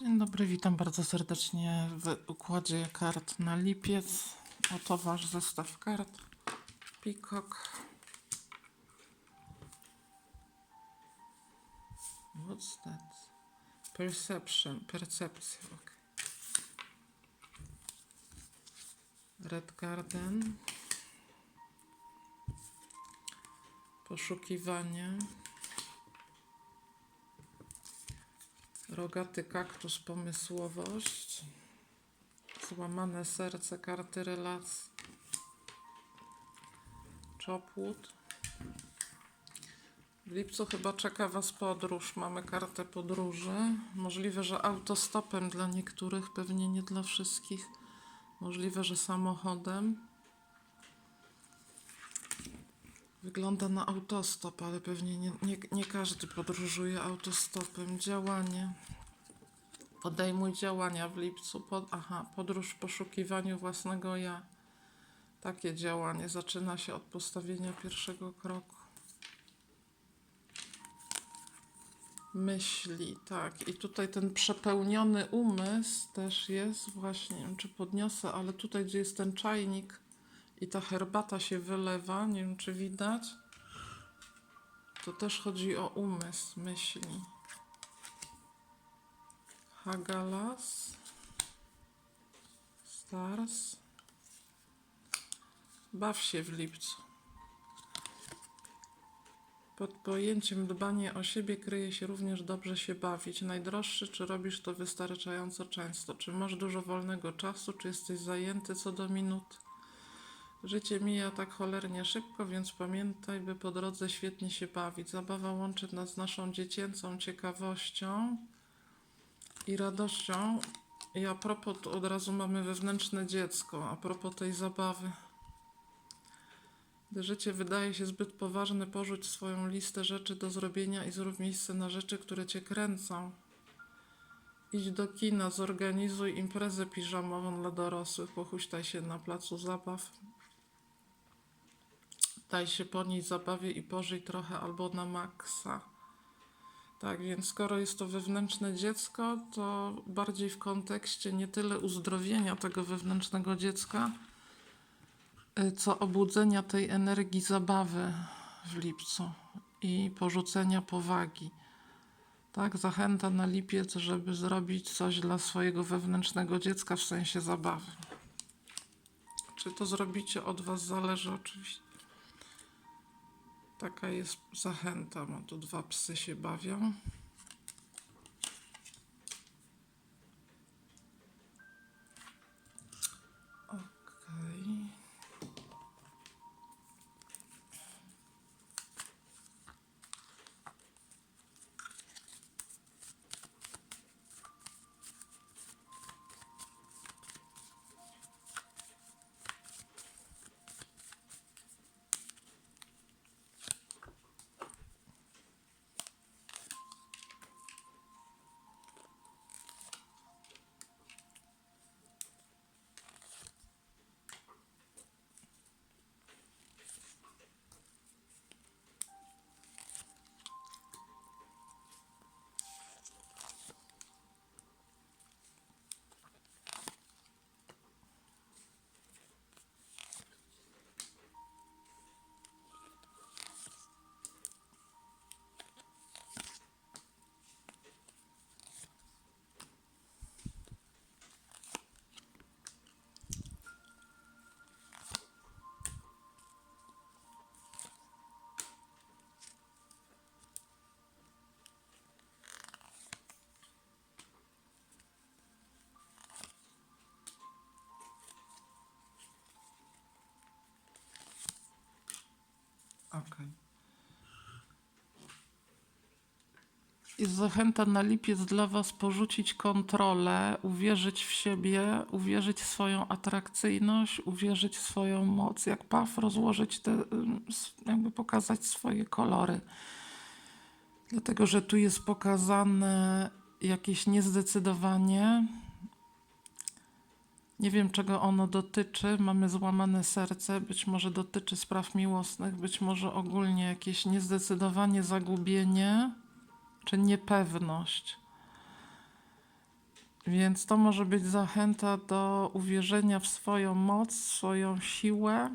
Dzień dobry, witam bardzo serdecznie w układzie kart na lipiec. Oto wasz zestaw kart. Peacock. What's that? Perception, percepcja. Red Garden. Poszukiwanie. Rogaty kaktus, pomysłowość. Złamane serce, karty relacji. Chopwood. W lipcu chyba czeka Was podróż. Mamy kartę podróży. Możliwe, że autostopem dla niektórych, pewnie nie dla wszystkich. Możliwe, że samochodem. Wygląda na autostop, ale pewnie nie, nie, nie każdy podróżuje autostopem. Działanie. Podejmuj działania w lipcu. Aha, podróż w poszukiwaniu własnego ja. Takie działanie zaczyna się od postawienia pierwszego kroku. Myśli, tak. I tutaj ten przepełniony umysł też jest, właśnie, nie wiem czy podniosę, ale tutaj, gdzie jest ten czajnik i ta herbata się wylewa, nie wiem czy widać, to też chodzi o umysł, myśli. Hagalas, Stars. Baw się w lipcu. Pod pojęciem dbanie o siebie kryje się również dobrze się bawić. Najdroższy, czy robisz to wystarczająco często? Czy masz dużo wolnego czasu, czy jesteś zajęty co do minut? Życie mija tak cholernie szybko, więc pamiętaj, by po drodze świetnie się bawić. Zabawa łączy nas z naszą dziecięcą ciekawością i radością. I a propos, od razu mamy wewnętrzne dziecko, a propos tej zabawy. Gdy życie wydaje się zbyt poważne, porzuć swoją listę rzeczy do zrobienia i zrób miejsce na rzeczy, które cię kręcą. Idź do kina, zorganizuj imprezę piżamową dla dorosłych, pochuśtaj się na placu zabaw. Daj się ponieść zabawie i pożyj trochę albo na maksa. Tak, więc skoro jest to wewnętrzne dziecko, to bardziej w kontekście nie tyle uzdrowienia tego wewnętrznego dziecka, y, co obudzenia tej energii zabawy w lipcu i porzucenia powagi. Tak, zachęta na lipiec, żeby zrobić coś dla swojego wewnętrznego dziecka w sensie zabawy. Czy to zrobicie od Was zależy oczywiście. Taka jest zachęta. Mam tu dwa psy się bawią. Okej. Jest zachęta na lipiec dla Was porzucić kontrolę, uwierzyć w siebie, uwierzyć w swoją atrakcyjność, uwierzyć w swoją moc. Jak paw rozłożyć te, jakby pokazać swoje kolory. Dlatego, że tu jest pokazane jakieś niezdecydowanie. Nie wiem, czego ono dotyczy. Mamy złamane serce, być może dotyczy spraw miłosnych, być może ogólnie jakieś niezdecydowanie, zagubienie czy niepewność. Więc to może być zachęta do uwierzenia w swoją moc, swoją siłę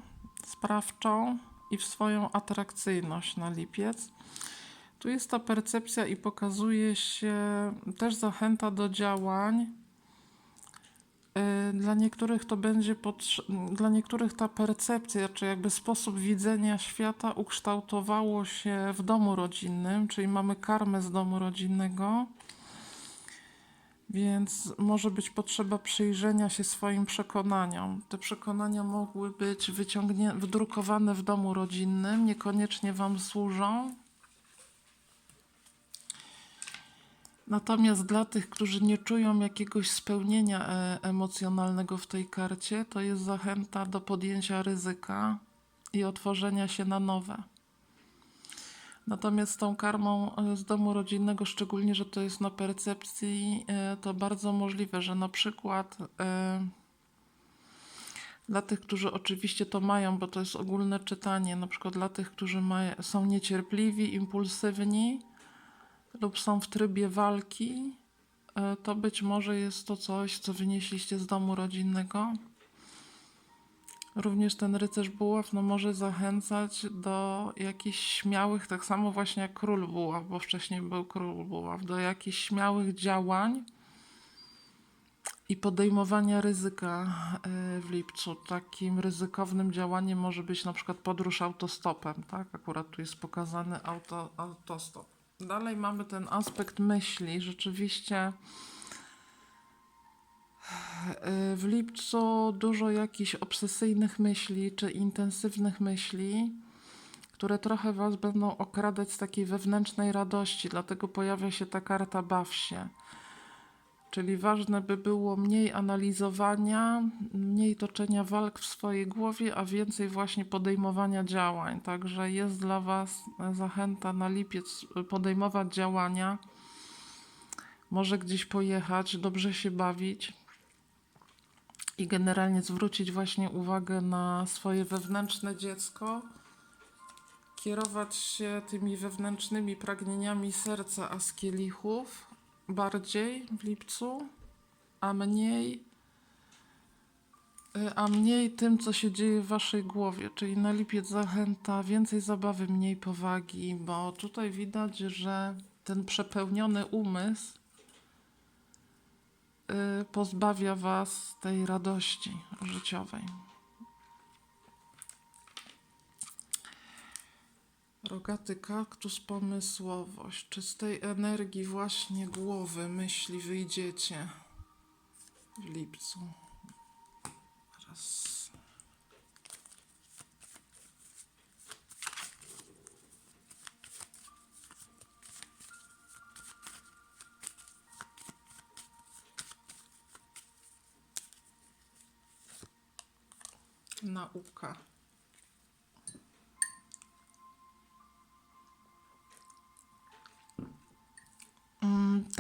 sprawczą i w swoją atrakcyjność na lipiec. Tu jest ta percepcja i pokazuje się też zachęta do działań. Y, Dla niektórych to będzie dla niektórych ta percepcja, czy jakby sposób widzenia świata ukształtowało się w domu rodzinnym, czyli mamy karmę z domu rodzinnego. Więc może być potrzeba przyjrzenia się swoim przekonaniom. Te przekonania mogły być wyciągnięte, wydrukowane w domu rodzinnym, niekoniecznie Wam służą. Natomiast dla tych, którzy nie czują jakiegoś spełnienia e, emocjonalnego w tej karcie, to jest zachęta do podjęcia ryzyka i otworzenia się na nowe. Natomiast z tą karmą e, z domu rodzinnego, szczególnie, że to jest na percepcji, e, to bardzo możliwe, że na przykład dla tych, którzy oczywiście to mają, bo to jest ogólne czytanie, na przykład dla tych, którzy są niecierpliwi, impulsywni lub są w trybie walki, e, to być może jest to coś, co wynieśliście z domu rodzinnego. Również ten rycerz buław no, może zachęcać do jakichś śmiałych, tak samo właśnie jak król buław, bo wcześniej był król buław, do jakichś śmiałych działań i podejmowania ryzyka y, w lipcu. Takim ryzykownym działaniem może być na przykład podróż autostopem, tak? Akurat tu jest pokazany auto, autostop. Dalej mamy ten aspekt myśli. Rzeczywiście y, w lipcu dużo jakichś obsesyjnych myśli czy intensywnych myśli, które trochę Was będą okradać z takiej wewnętrznej radości. Dlatego pojawia się ta karta baw się. Czyli ważne by było mniej analizowania, mniej toczenia walk w swojej głowie, a więcej właśnie podejmowania działań. Także jest dla Was zachęta na lipiec podejmować działania, może gdzieś pojechać, dobrze się bawić i generalnie zwrócić właśnie uwagę na swoje wewnętrzne dziecko, kierować się tymi wewnętrznymi pragnieniami serca, a z kielichów bardziej w lipcu, a mniej, y, a mniej tym, co się dzieje w waszej głowie. Czyli na lipiec zachęta więcej zabawy, mniej powagi, bo tutaj widać, że ten przepełniony umysł y, pozbawia was tej radości życiowej. Rogaty kaktus, pomysłowość. Czy z tej energii właśnie głowy, myśli wyjdziecie w lipcu? Raz. Nauka.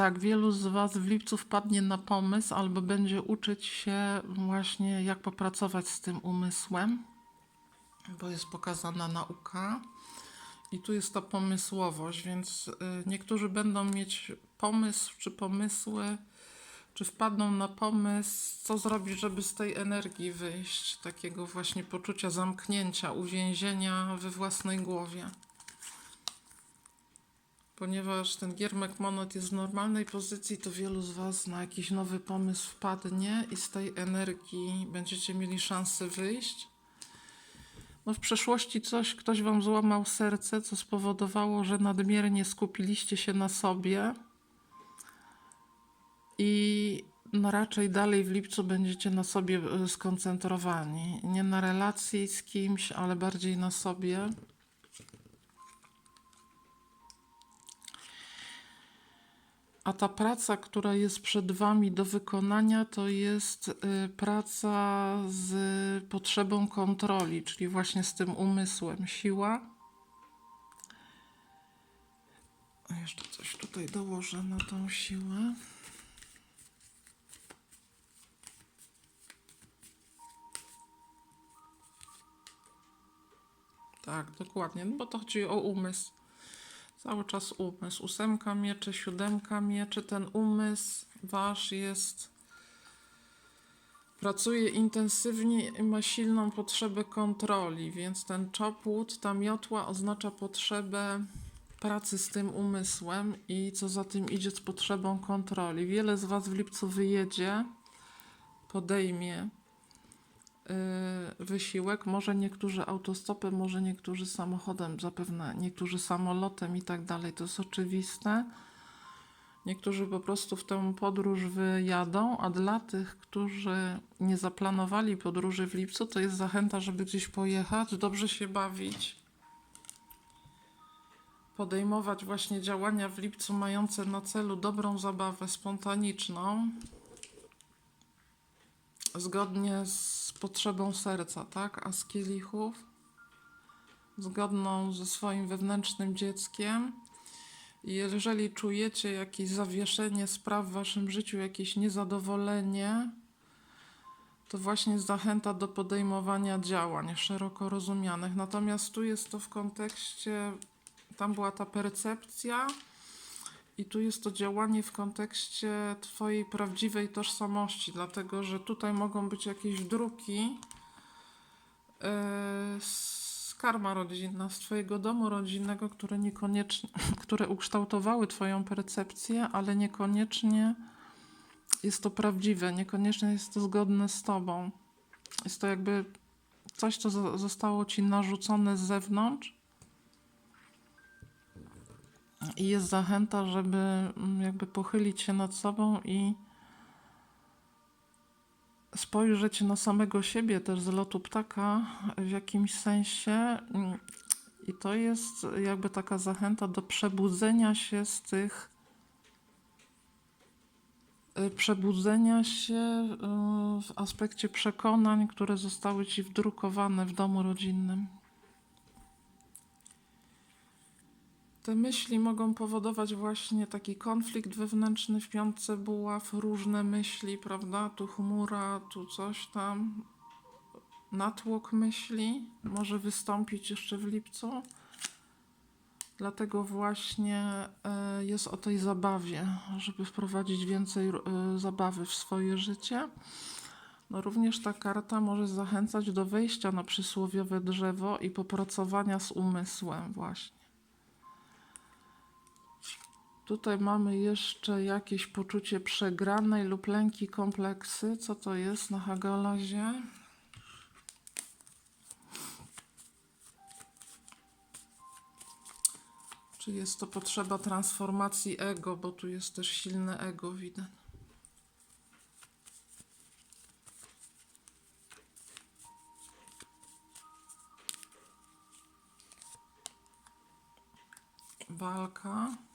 Tak, wielu z Was w lipcu wpadnie na pomysł albo będzie uczyć się właśnie, jak popracować z tym umysłem, bo jest pokazana nauka. I tu jest ta pomysłowość, więc y, niektórzy będą mieć pomysł czy pomysły, czy wpadną na pomysł, co zrobić, żeby z tej energii wyjść, takiego właśnie poczucia zamknięcia, uwięzienia we własnej głowie ponieważ ten giermek monet jest w normalnej pozycji, to wielu z Was na jakiś nowy pomysł wpadnie i z tej energii będziecie mieli szansę wyjść. No w przeszłości coś, ktoś Wam złamał serce, co spowodowało, że nadmiernie skupiliście się na sobie i no raczej dalej w lipcu będziecie na sobie y, skoncentrowani. Nie na relacji z kimś, ale bardziej na sobie. A ta praca, która jest przed Wami do wykonania, to jest y, praca z potrzebą kontroli, czyli właśnie z tym umysłem. Siła. Jeszcze coś tutaj dołożę na tą siłę. Tak, dokładnie, no bo to chodzi o umysł. Cały czas umysł. Ósemka mieczy, siódemka mieczy. Ten umysł wasz jest. Pracuje intensywnie i ma silną potrzebę kontroli, więc ten czopłód, ta miotła oznacza potrzebę pracy z tym umysłem i co za tym idzie z potrzebą kontroli. Wiele z Was w lipcu wyjedzie, podejmie wysiłek. Może niektórzy autostopem, może niektórzy samochodem, zapewne niektórzy samolotem i tak dalej. To jest oczywiste. Niektórzy po prostu w tę podróż wyjadą, a dla tych, którzy nie zaplanowali podróży w lipcu, to jest zachęta, żeby gdzieś pojechać, dobrze się bawić, podejmować właśnie działania w lipcu mające na celu dobrą zabawę spontaniczną, zgodnie z potrzebą serca, tak? A z kielichów, zgodną ze swoim wewnętrznym dzieckiem. Jeżeli czujecie jakieś zawieszenie spraw w waszym życiu, jakieś niezadowolenie, to właśnie zachęta do podejmowania działań szeroko rozumianych. Natomiast tu jest to w kontekście, tam była ta percepcja, i tu jest to działanie w kontekście Twojej prawdziwej tożsamości, dlatego że tutaj mogą być jakieś druki yy, z karma rodzinna, z Twojego domu rodzinnego, które niekoniecznie, które ukształtowały Twoją percepcję, ale niekoniecznie jest to prawdziwe, niekoniecznie jest to zgodne z Tobą. Jest to jakby coś, co zo- zostało Ci narzucone z zewnątrz. I jest zachęta, żeby mm, jakby pochylić się nad sobą i spojrzeć na samego siebie też z lotu ptaka w jakimś sensie. Mm, I to jest jakby taka zachęta do przebudzenia się z tych y, przebudzenia się y, w aspekcie przekonań, które zostały ci wdrukowane w domu rodzinnym. Te myśli mogą powodować właśnie taki konflikt wewnętrzny w piątce buław, różne myśli, prawda? Tu chmura, tu coś tam. Natłok myśli może wystąpić jeszcze w lipcu. Dlatego właśnie e, jest o tej zabawie, żeby wprowadzić więcej e, zabawy w swoje życie. No również ta karta może zachęcać do wejścia na przysłowiowe drzewo i popracowania z umysłem właśnie. Tutaj mamy jeszcze jakieś poczucie przegranej lub lęki, kompleksy. Co to jest na Hagalazie? Czy jest to potrzeba transformacji ego, bo tu jest też silne ego widać. Walka.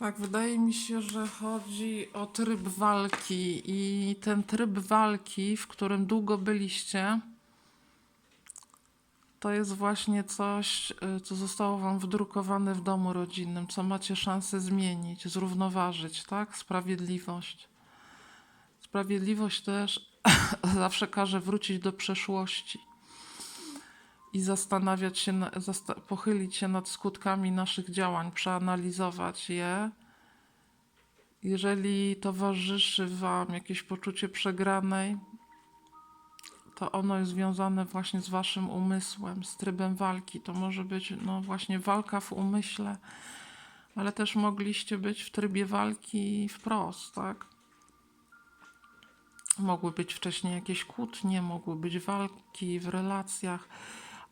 Tak, wydaje mi się, że chodzi o tryb walki i ten tryb walki, w którym długo byliście, to jest właśnie coś, y, co zostało wam wdrukowane w domu rodzinnym, co macie szansę zmienić, zrównoważyć, tak? Sprawiedliwość. Sprawiedliwość też zawsze każe wrócić do przeszłości i zastanawiać się, pochylić się nad skutkami naszych działań, przeanalizować je. Jeżeli towarzyszy Wam jakieś poczucie przegranej, to ono jest związane właśnie z Waszym umysłem, z trybem walki. To może być no właśnie walka w umyśle, ale też mogliście być w trybie walki wprost, tak? Mogły być wcześniej jakieś kłótnie, mogły być walki w relacjach,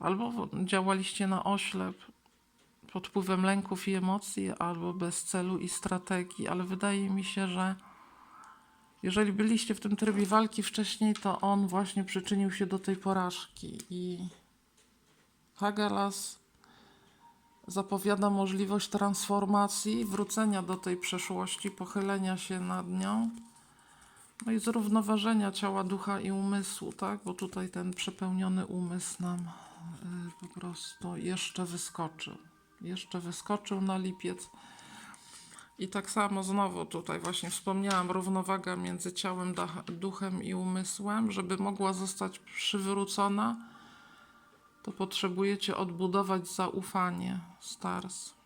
albo działaliście na oślep pod wpływem lęków i emocji, albo bez celu i strategii, ale wydaje mi się, że jeżeli byliście w tym trybie walki wcześniej, to on właśnie przyczynił się do tej porażki i Hagelas zapowiada możliwość transformacji, wrócenia do tej przeszłości, pochylenia się nad nią. No i zrównoważenia ciała, ducha i umysłu, tak? Bo tutaj ten przepełniony umysł nam po prostu jeszcze wyskoczył. Jeszcze wyskoczył na lipiec. I tak samo znowu tutaj właśnie wspomniałam, równowaga między ciałem, duchem i umysłem, żeby mogła zostać przywrócona, to potrzebujecie odbudować zaufanie, Stars.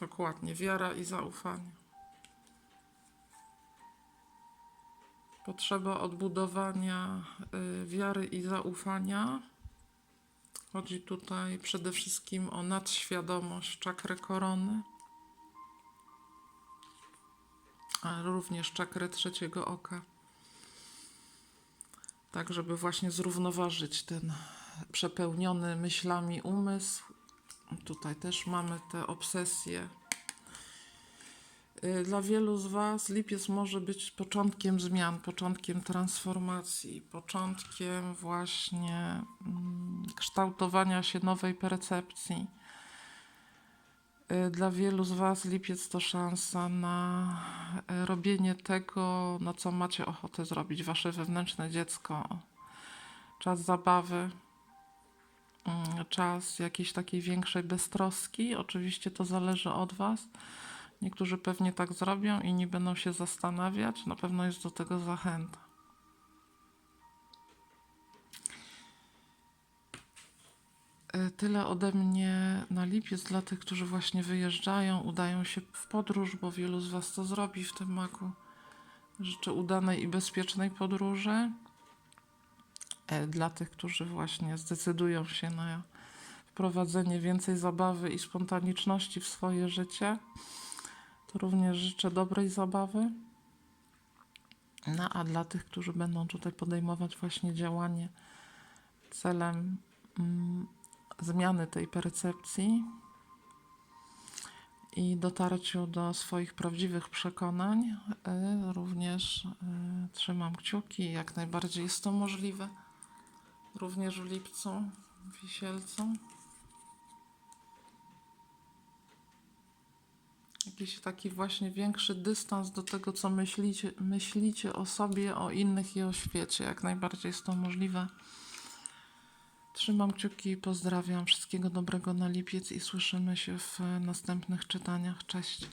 Dokładnie, wiara i zaufanie. Potrzeba odbudowania y, wiary i zaufania. Chodzi tutaj przede wszystkim o nadświadomość czakry korony, ale również czakrę trzeciego oka. Tak, żeby właśnie zrównoważyć ten przepełniony myślami umysł. Tutaj też mamy te obsesje. Y, Dla wielu z Was lipiec może być początkiem zmian, początkiem transformacji, początkiem właśnie mm, kształtowania się nowej percepcji. Y, Dla wielu z Was lipiec to szansa na y, robienie tego, na co macie ochotę zrobić, Wasze wewnętrzne dziecko. Czas zabawy, czas jakiejś takiej większej beztroski. Oczywiście to zależy od Was. Niektórzy pewnie tak zrobią, inni będą się zastanawiać. Na pewno jest do tego zachęta. E, Tyle ode mnie na lipiec dla tych, którzy właśnie wyjeżdżają, udają się w podróż, bo wielu z Was to zrobi w tym maku. Życzę udanej i bezpiecznej podróży. E, Dla tych, którzy właśnie zdecydują się na wprowadzenie więcej zabawy i spontaniczności w swoje życie, to również życzę dobrej zabawy. No a dla tych, którzy będą tutaj podejmować właśnie działanie celem mm, zmiany tej percepcji i dotarciu do swoich prawdziwych przekonań, y, również y, trzymam kciuki, jak najbardziej jest to możliwe. Również w lipcu, w wisielcu. Jakiś taki właśnie większy dystans do tego, co myślicie, myślicie o sobie, o innych i o świecie. Jak najbardziej jest to możliwe. Trzymam kciuki, pozdrawiam. Wszystkiego dobrego na lipiec i słyszymy się w następnych czytaniach. Cześć.